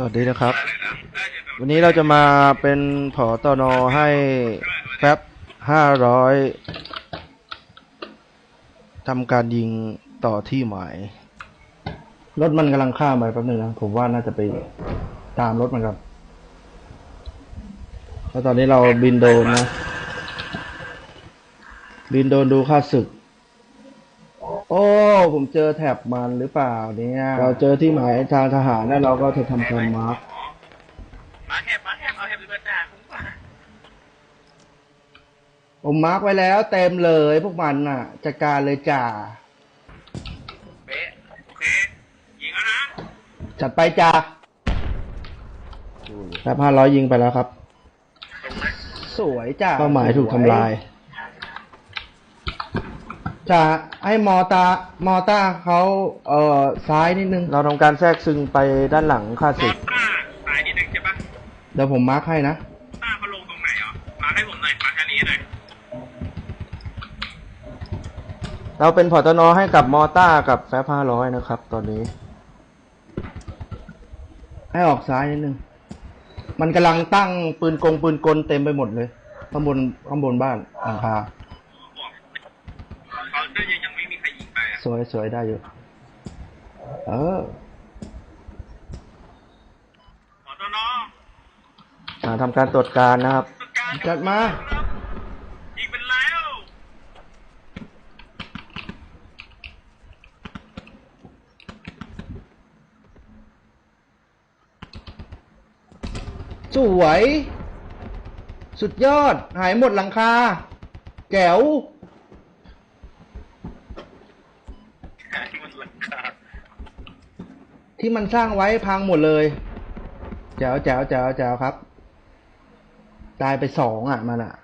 สวัสดีนะครับ วันนี้เราจะมาเป็นผอตอนอให้แป๊บห้าร้อยทำการยิงต่อที่หมาย รถมันกำลังข้ามไปแป๊บนึงนะผมว่าน่าจะไปตามรถมันครับแล้วตอนนี้เราบินโดนนะ บินโดนดูค่าศึก โอ้ ผมเจอแถบมันหรือเปล่าเนี่ย เราเจอที่หมายทางทหารแล้วเราก็จะทำการมาร์คมาแคบมาแคบเอาแคบเปิดตาคุ้มกว่าผมมาร์กไว้แล้วเต็มเลยพวกมันน่ะจัดการเลยจ่าเป๊ะโอเคยิงแล้วนะจัดไปจ่าแป๊บห้าร้อยยิงไปแล้วครับ ตรงไหม สวยจ่าเป้าหมายถูกทำลาย จ่าให้มอตามอต้าเขาเอ่อซ้ายนิดนึง เราทำการแทรกซึงไปด้านหลังค่าต้ศึกาสายนิดนึงใช่ปะเดี๋ยวผมมาร์กให้นะต้าเขาลงตรงไหนอะมาให้ผมหน่อยมาแค่นี้หน่อยเราเป็นพอตนอให้กับมอต้ากับแฟบห้าร้อยนะครับ ตอนนี้ ให้ออกซ้ายนิดนึง มันกำลังตั้งปืนกงปืนกลเต็มไปหมดเลย ข้างบนข้างบนบ้านหลังคา บอกเขาจะยังยังไม่มีใครยิงไปอะ สวยสวยได้อยู่ เออขอตัวน้องอ่าทำการตรวจการนะครับ จัดมายิงเป็นแล้วสวย สุดยอด หายหมดหลังคาแจ๋ว หลังคาที่มันสร้างไว้พังหมดเลยแจ๋วแจ๋วแจ๋วแจ๋วครับ ตายไปสองอะ มันอะ